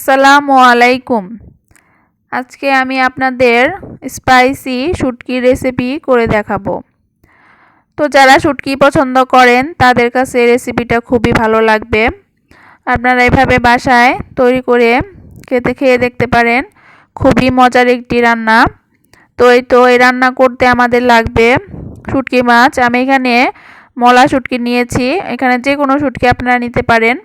আসসালামু আলাইকুম। আজকে আমি আপনাদের স্পাইসি শুটকি রেসিপি করে দেখাবো। তো যারা শুটকি পছন্দ করেন, তাদের কাছে রেসিপিটা খুবই ভালো লাগবে। আপনারা এভাবে বাসায় তৈরি করে খেতে খেয়ে দেখতে পারেন, খুবই মজার একটি রান্না। তো এই তো এই রান্না করতে আমাদের লাগবে শুটকি মাছ। আমি এখানে মলা শুটকি নিয়েছি। এখানে যে কোনো শুটকি আপনারা নিতে পারেন।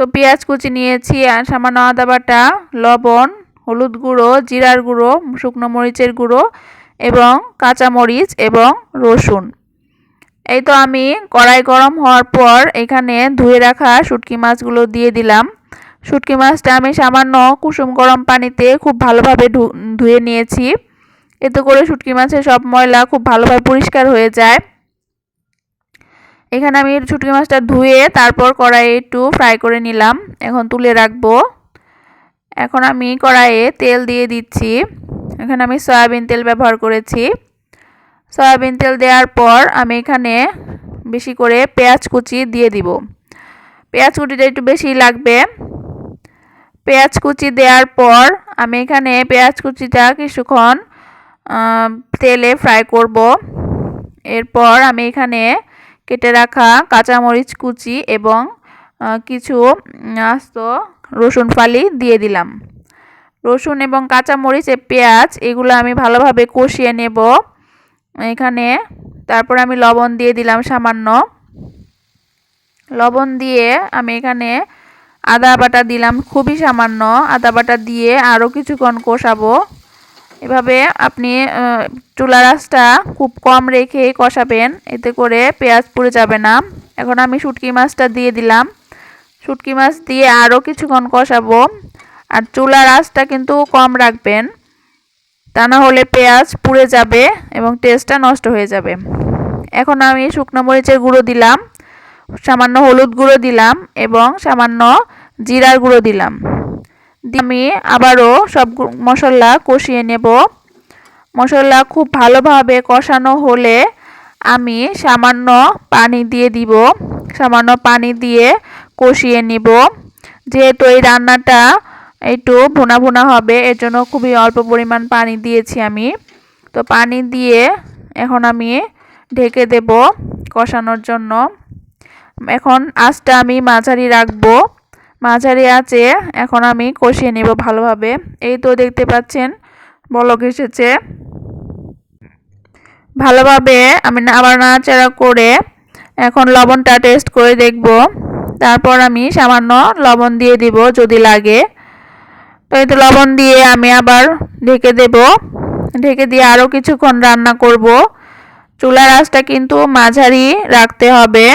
তো পেঁয়াজ কুচি নিয়েছি আর সামান্য আদা বাটা, লবণ, হলুদ গুঁড়ো, জিরার গুঁড়ো, শুকনো মরিচের গুঁড়ো এবং কাঁচা মরিচ এবং রসুন। এই তো আমি কড়াই গরম হওয়ার পর এখানে ধুয়ে রাখা শুটকি মাছগুলো দিয়ে দিলাম। শুটকি মাছটা আমি সামান্য কুসুম গরম পানিতে খুব ভালোভাবে ধুয়ে নিয়েছি। এতে করে শুটকি মাছের সব ময়লা খুব ভালোভাবে পরিষ্কার হয়ে যায়। এখানে আমি শুটকি মাছটা ধুয়ে তারপর কড়াইয়ে একটু ফ্রাই করে নিলাম। এখন তুলে রাখব। এখন আমি কড়াইয়ে তেল দিয়ে দিচ্ছি। এখানে আমি সয়াবিন তেল ব্যবহার করেছি। সয়াবিন তেল দেওয়ার পর আমি এখানে বেশি করে পেঁয়াজ কুচি দিয়ে দিব। পেঁয়াজ কুচিটা একটু বেশি লাগবে। পেঁয়াজ কুচি দেওয়ার পর আমি এখানে পেঁয়াজ কুচিটা কিছুক্ষণ তেলে ফ্রাই করব। এরপর আমি এখানে কেটে রাখা কাঁচামরিচ কুচি এবং কিছু আস্ত রসুন ফালি দিয়ে দিলাম। রসুন এবং কাঁচামরিচ পেঁয়াজ, এগুলো আমি ভালোভাবে কষিয়ে নেব। এখানে তারপর আমি লবণ দিয়ে দিলাম সামান্য। লবণ দিয়ে আমি এখানে আদা বাটা দিলাম, খুবই সামান্য। আদা বাটা দিয়ে আরও কিছুক্ষণ কষাবো। এভাবে আপনি চুলা রাসটা খুব কম রেখে কষাবেন, এতে করে পেঁয়াজ পুড়ে যাবে না। এখন আমি শুটকি মাছটা দিয়ে দিলাম। শুটকি মাছ দিয়ে আরও কিছুক্ষণ কষাবো। আর চুলা রাসটা কিন্তু কম রাখবেন। তা না হলে পেঁয়াজ পুড়ে যাবে এবং টেস্টটা নষ্ট হয়ে যাবে। এখন আমি শুকনো মরিচের গুঁড়ো দিলাম। সামান্য হলুদ গুঁড়ো দিলাম এবং সামান্য জিরার গুঁড়ো দিলাম। আমি আবারও সব মশলা কষিয়ে নেব। মশলা খুব ভালোভাবে কষানো হলে আমি সামান্য পানি দিয়ে দিব। সামান্য পানি দিয়ে কষিয়ে নিব। যেহেতু এই রান্নাটা একটু ভুনা ভুনা হবে এর জন্য খুবই অল্প পরিমাণ পানি দিয়েছি আমি। তো পানি দিয়ে এখন আমি ঢেকে দেব কষানোর জন্য। এখন আঁচটা আমি মাঝারি রাখব। মাঝারি আছে, এখন আমি কষিয়ে নেব ভালোভাবে। এই তো দেখতে পাচ্ছেন, বলক এসেছে। ভালোভাবে আমি আবার নাড়াচাড়া করে এখন লবণটা টেস্ট করে দেখব। তারপর আমি সামান্য লবণ দিয়ে দিব যদি লাগে। তো এই তো লবণ দিয়ে আমি আবার ঢেকে দেব। ঢেকে দিয়ে আরও কিছুক্ষণ রান্না করব। চুলার আঁচটা কিন্তু মাঝারি রাখতে হবে।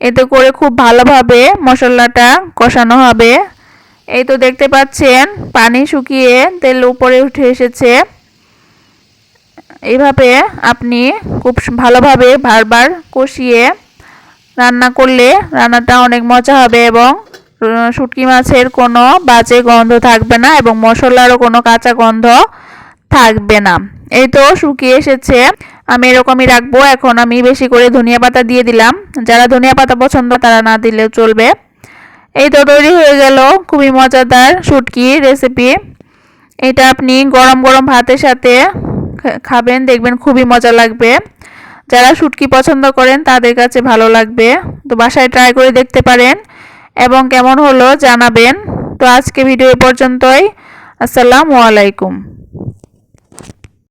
এতে করে খুব ভালোভাবে মশলাটা কষানো হবে। এই তো দেখতে পাচ্ছেন, পানি শুকিয়ে তেল উপরে উঠে এসেছে। এইভাবে আপনি খুব ভালোভাবে বারবার কষিয়ে রান্না করলে রান্নাটা অনেক মজা হবে এবং শুটকি মাছের কোনো বাজে গন্ধ থাকবে না এবং মশলারও কোনো কাঁচা গন্ধ থাকবে না। এই তো শুকিয়ে এসেছে। আমি এরকমই রাখব। এখন আমি বেশি করে ধনিয়া পাতা দিয়ে দিলাম। যারা ধনিয়া পাতা পছন্দ তারা না দিলেও চলবে। এই তো তৈরি হয়ে গেল খুবই মজাদার শুটকি রেসিপি এটা আপনি গরম গরম ভাতের সাথে খাবেন, দেখবেন খুবই মজা লাগবে। যারা শুটকি পছন্দ করেন তাদের কাছে ভালো লাগবে। তো বাসায় ট্রাই করে দেখতে পারেন এবং কেমন হলো জানাবেন। তো আজকে ভিডিও পর্যন্তই। আসসালামু আলাইকুম।